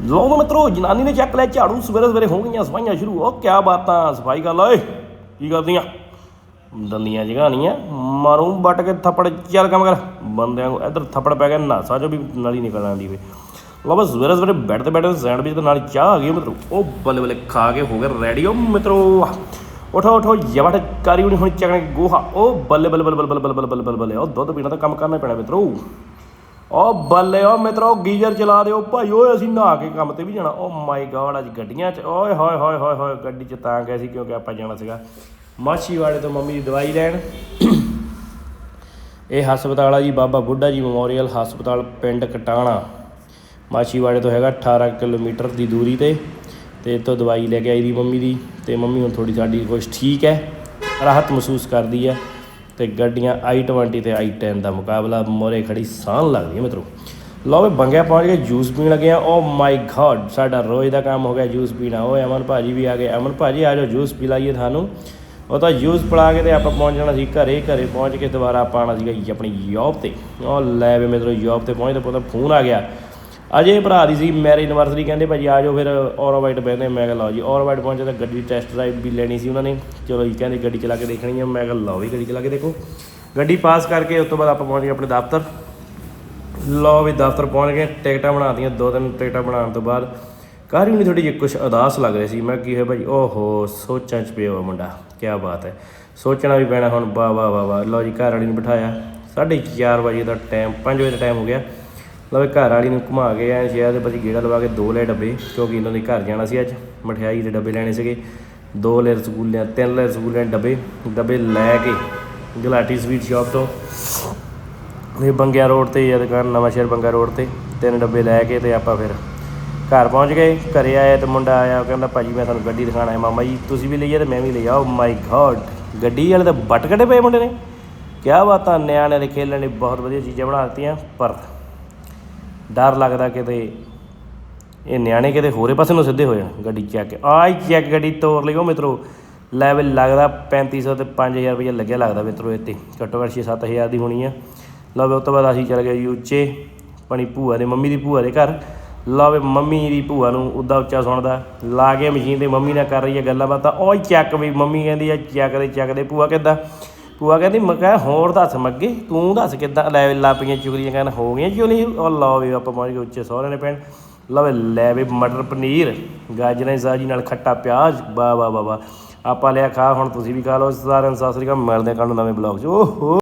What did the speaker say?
ਲੋ ਮਿੱਤਰੋ ਜਨਾਨੀ ਨੇ ਚੱਕ ਲਿਆ ਝਾੜੂ ਸਵੇਰੇ ਸਵੇਰੇ ਹੋ ਗਈਆਂ ਸਫਾਈਆਂ ਸ਼ੁਰੂ ਉਹ ਕਿਆ ਬਾਤਾਂ ਸਫ਼ਾਈ ਕਰ ਓਏ ਕੀ ਕਰਦੀਆਂ ਦੰਦੀਆਂ ਜਗਾਣੀਆਂ ਮਾਰੂ ਵੱਟ ਕੇ ਥੱਪੜ ਚੱਲ ਕੰਮ ਕਰ ਬੰਦਿਆਂ ਨੂੰ ਇੱਧਰ ਥੱਪੜ ਪੈ ਗਿਆ ਨਾਸਾ ਚੋਂ ਵੀ ਨਾਲੀ ਨਿਕਲ ਆਂਦੀ ਵੇ ਲੋ ਬਸ ਸਵੇਰੇ ਸਵੇਰੇ ਬੈਠ ਤੇ ਬੈਠੇ ਸੈਂਡਵਿਚ ਦੇ ਨਾਲ ਚਾਹ ਆ ਗਈ ਮਿੱਤਰੋ ਉਹ ਬੱਲੇ ਬੱਲੇ ਖਾ ਕੇ ਹੋ ਗਏ ਰੈਡੀ ਉਹ ਮਿੱਤਰੋ ਉਠੋ ਉਠੋ ਜਵਟ ਕਰੀ ਹੁਣ ਚੱਕਣੇ ਗੋਹਾ ਉਹ ਬੱਲੇ ਬੱਲੇ ਬੱਲੇ ਬੱਲੇ ਬੱਲੇ ਬੱਲੇ ਬੱਲੇ ਬੱਲੇ ਬੱਲੇ ਉਹ ਦੁੱਧ ਪੀਣਾ ਤਾਂ ਕੰਮ ਕਰਨਾ ਪੈਣਾ ਮਿੱਤਰੋ ਉਹ ਬੱਲੇ ਉਹ ਮਿੱਤਰੋ, ਗੀਜ਼ਰ ਚਲਾ ਦਿਓ। ਭਾਈ, ਓਏ, ਅਸੀਂ ਨਹਾ ਕੇ ਕੰਮ ਤੇ ਵੀ ਜਾਣਾ। ਓ ਮਾਈ ਗॉड ਅੱਜ ਗੱਡੀਆਂ 'ਚ, ਓਏ ਹੋਏ ਹੋਏ ਹੋਏ ਹੋਏ, ਗੱਡੀ 'ਚ ਤਾਂ ਗਏ ਸੀ ਕਿਉਂਕਿ ਆਪਾਂ ਜਾਣਾ ਸੀਗਾ ਮਾਛੀਵਾੜੇ ਤੋਂ ਮੰਮੀ ਦੀ ਦਵਾਈ ਲੈਣ। ਇਹ ਹਸਪਤਾਲ ਆ ਜੀ, ਬਾਬਾ ਬੁੱਢਾ ਜੀ ਮੈਮੋਰੀਅਲ ਹਸਪਤਾਲ, ਪਿੰਡ ਕਟਾਣਾ। ਮਾਛੀਵਾੜੇ ਤੋਂ ਹੈਗਾ 18 ਕਿਲੋਮੀਟਰ ਦੀ ਦੂਰੀ ਤੇ ਤੇ ਇੱਥੋਂ ਦਵਾਈ ਲੈ ਕੇ ਆਈ ਦੀ ਮੰਮੀ ਦੀ। ਤੇ ਮੰਮੀ ਹੁਣ ਥੋੜੀ ਸਾਡੀ ਕੁਛ ਠੀਕ ਹੈ, ਰਾਹਤ ਮਹਿਸੂਸ ਕਰਦੀ ਹੈ। ਤੇ ਗੱਡੀਆਂ i20 ਤੇ i10 ਦਾ ਮੁਕਾਬਲਾ ਮੋਰੇ ਖੜੀ ਸਾਨ ਲੱਗਦੀ ਹੈ ਮਿੱਤਰੋ। ਲਓ ਵੀ ਬੰਗਿਆ ਪਹੁੰਚ ਗਏ, ਜੂਸ ਪੀਣ ਲੱਗੇ ਆ। ਓ ਮਾਈ ਗॉड ਸਾਡਾ ਰੋਜ਼ ਦਾ ਕੰਮ ਹੋ ਗਿਆ ਜੂਸ ਪੀਣਾ। ਓਏ ਅਮਨ ਭਾਜੀ ਵੀ ਆ ਗਏ। ਅਮਨ ਭਾਜੀ, ਆ ਜਾਓ, ਜੂਸ ਪੀ ਲਾਈਏ ਤੁਹਾਨੂੰ। ਉਹ ਤਾਂ ਜੂਸ ਪਿਲਾ ਕੇ ਤੇ ਆਪਾਂ ਪਹੁੰਚ ਜਾਣਾ ਸੀ ਘਰੇ। ਘਰੇ ਪਹੁੰਚ ਕੇ ਦੁਬਾਰਾ ਆਪਾਂ ਆਉਣਾ ਸੀਗਾ ਆਪਣੀ ਜੌਬ ਤੇ। ਉਹ ਲੈ ਵੇ ਮਿੱਤਰੋ ਜੌਬ ਤੇ ਪਹੁੰਚਦੇ ਪਤਾ ਫੋਨ ਆ ਗਿਆ। ਅਜੇ ਭਰਾ ਦੀ ਸੀ ਮੈਰਿਜ ਐਨਵਰਸਰੀ ਕਹਿੰਦੇ ਭਾਜੀ ਆ ਜਾਓ ਫਿਰ ਔਰਵਾਈਟ ਬਹਿੰਦੇ ਮੈਂ ਕਿਹਾ ਲਓ ਜੀ ਔਰਵਾਈਟ ਪਹੁੰਚੇ ਤਾਂ ਗੱਡੀ ਟੈਸਟ ਡਰਾਈਵ ਵੀ ਲੈਣੀ ਸੀ ਉਹਨਾਂ ਨੇ। ਚਲੋ ਜੀ, ਕਹਿੰਦੇ ਗੱਡੀ ਚਲਾ ਕੇ ਦੇਖਣੀ ਆ, ਮੈਂ ਕਿਹਾ ਲਓ ਵੀ ਗੱਡੀ ਚਲਾ ਕੇ ਦੇਖੋ। ਗੱਡੀ ਪਾਸ ਕਰਕੇ ਉਸ ਤੋਂ ਬਾਅਦ ਆਪਾਂ ਪਹੁੰਚ ਗਏ ਆਪਣੇ ਦਫ਼ਤਰ। ਲਓ ਵੀ ਦਫ਼ਤਰ ਪਹੁੰਚ ਗਏ, ਟਿਕਟਾਂ ਬਣਾਤੀਆਂ, ਦੋ ਤਿੰਨ ਟਿਕਟਾਂ ਬਣਾਉਣ ਤੋਂ ਬਾਅਦ। ਕਾਰੀ ਨਹੀਂ ਥੋੜੀ ਜਿਹੀ ਕੁਝ ਉਦਾਸ ਲੱਗ ਰਹੀ ਸੀ, ਮੈਂ ਕੀ ਹੈ ਭਾਈ ਓਹੋ, ਸੋਚਾਂ ਚ ਪਿਆ ਮੁੰਡਾ ਕੀ ਬਾਤ ਹੈ। ਸੋਚਣਾ ਵੀ ਪੈਣਾ ਹੁਣ, ਵਾਹ ਵਾਹ ਵਾਹ ਵਾਹ। ਲਓ ਜੀ, ਘਰ ਵਾਲੀ ਨੂੰ ਬਿਠਾਇਆ। 4:30 ਵਜੇ ਦਾ ਟਾਈਮ 5 ਵਜੇ ਦਾ ਟਾਈਮ ਹੋ ਗਿਆ। ਲਓ ਘਰ ਵਾਲੀ ਨੂੰ ਘੁਮਾ ਕੇ ਐ ਸ਼ਹਿਰ ਦੇ ਵਿੱਚ ਗੇੜਾ ਲਵਾ ਕੇ ਦੋ ਲੈ ਡੱਬੇ, ਕਿਉਂਕਿ ਇਹਨਾਂ ਦੇ ਘਰ ਜਾਣਾ ਸੀ ਅੱਜ, ਮਠਿਆਈ ਦੇ ਡੱਬੇ ਲੈਣੇ ਸੀਗੇ। ਦੋ ਲੈ ਰਸਗੁੱਲਿਆਂ ਤਿੰਨ ਲੈ ਰਸਗੁੱਲਿਆਂ ਦੇ ਡੱਬੇ ਡੱਬੇ ਲੈ ਕੇ ਗਲਾਟੀ ਸਵੀਟ ਸ਼ਾਪ ਤੋਂ। ਇਹ ਬੰਗਿਆ ਰੋਡ ਤੇ ਹੀ ਦੁਕਾਨ, ਨਵਾਂ ਸ਼ਹਿਰ ਬੰਗਾ ਰੋਡ ਤੇ, ਤਿੰਨ ਡੱਬੇ ਲੈ ਕੇ ਤੇ ਆਪਾਂ ਫਿਰ ਘਰ ਪਹੁੰਚ ਗਏ, ਘਰੇ ਆਏ ਤੇ ਮੁੰਡਾ ਆਇਆ, ਉਹ ਕਹਿੰਦਾ, ਭਾਜੀ, ਮੈਂ ਤੁਹਾਨੂੰ ਗੱਡੀ ਦਿਖਾਣਾ ਹੈ ਮਾਮਾ ਜੀ, ਤੁਸੀਂ ਵੀ ਲਈ ਆ ਤੇ ਮੈਂ ਵੀ ਲਈ ਆਓ। oh ਮਾਈ ਗॉड ਗੱਡੀ ਵਾਲੇ ਤਾਂ ਬੱਟ ਕੱਢੇ ਪਏ ਮੁੰਡੇ ਨੇ। ਕਿਆ ਬਾਤਾਂ, ਨਿਆਣਿਆਂ ਦੇ ਖੇਲਣ ਲਈ ਬਹੁਤ ਵਧੀਆ ਚੀਜ਼ਾਂ ਬਣਾ ਦਿੱਤੀਆਂ, ਪਰ ਡਰ ਲੱਗਦਾ ਕਿਤੇ। ਇਹ ਨਿਆਣੇ ਕਿਤੇ ਹੋਰੇ ਪਾਸੇ ਨੂੰ ਸਿੱਧੇ ਹੋ ਜਾਣ, ਗੱਡੀ ਚੈੱਕ ਕੇ। ਆਈ ਚੈੱਕ ਗੱਡੀ ਤੋੜ ਲਈ ਉਹ ਮਿੱਤਰੋ। ਲੈਵਲ ਲੱਗਦਾ 3500 ਤੇ 5000 ਰੁਪਏ ਲੱਗਿਆ ਲੱਗਦਾ ਮਿੱਤਰੋ ਇੱਥੇ ਘੱਟੋ ਘੱਟ 6-7000 ਦੀ ਹੋਣੀ ਆ। ਲਓ ਵੀ ਉਸ ਤੋਂ ਬਾਅਦ ਅਸੀਂ ਚੱਲ ਗਏ ਯੂਚੇ ਪਣੀ ਭੂਆ ਦੇ ਮੰਮੀ ਦੀ ਭੂਆ ਦੇ ਘਰ। ਲਓ ਮੰਮੀ ਦੀ ਭੂਆ ਨੂੰ ਉੱਦਾ ਉੱਚਾ ਸੁਣਦਾ। ਲਾ ਕੇ ਮਸ਼ੀਨ ਤੇ ਮੰਮੀ ਨਾਲ ਕਰ ਰਹੀ ਹੈ ਗੱਲਾਂ ਬਾਤਾਂ ਓਏ ਚੈੱਕ ਵੀ ਮੰਮੀ ਕਹਿੰਦੀ ਆ ਚੱਕ ਦੇ ਚੱਕ ਦੇ ਭੂਆ ਕਿੱਦਾਂ? ਭੂਆ ਕਹਿੰਦੀ, ਮੈਂ ਕਿਹਾ ਹੋਰ ਦੱਸ ਮੱਗੇ, ਤੂੰ ਦੱਸ ਕਿੱਦਾਂ ਲੈ ਲਾ ਪਈਆਂ ਚੁਗਲੀਆਂ ਕਹਿਣ ਹੋ ਗਈਆਂ ਕਿਉਂ ਨਹੀਂ ਉਹ ਲਓ ਵੀ ਆਪਾਂ ਪਹੁੰਚ ਗਏ ਉੱਚੇ ਸਹੁਰੇ ਨੇ ਪੈਣ ਲਓ ਲੈ ਵੀ ਮਟਰ ਪਨੀਰ, ਗਾਜਰਾਂ ਦੀ ਸਾਜੀ ਨਾਲ ਖੱਟਾ ਪਿਆਜ਼, ਵਾਹ ਵਾਹ ਵਾਹ ਵਾਹ। ਆਪਾਂ ਲਿਆ ਖਾ, ਹੁਣ ਤੁਸੀਂ ਵੀ ਖਾ ਲਓ। ਸਾਰਿਆਂ ਨੂੰ ਸਤਿ ਸ੍ਰੀ ਅਕਾਲ, ਮਿਲਦੇ ਹਾਂ ਕੱਲ੍ਹ ਨੂੰ ਨਵੇਂ ਬਲੌਗ 'ਚ। ਓਹੋ।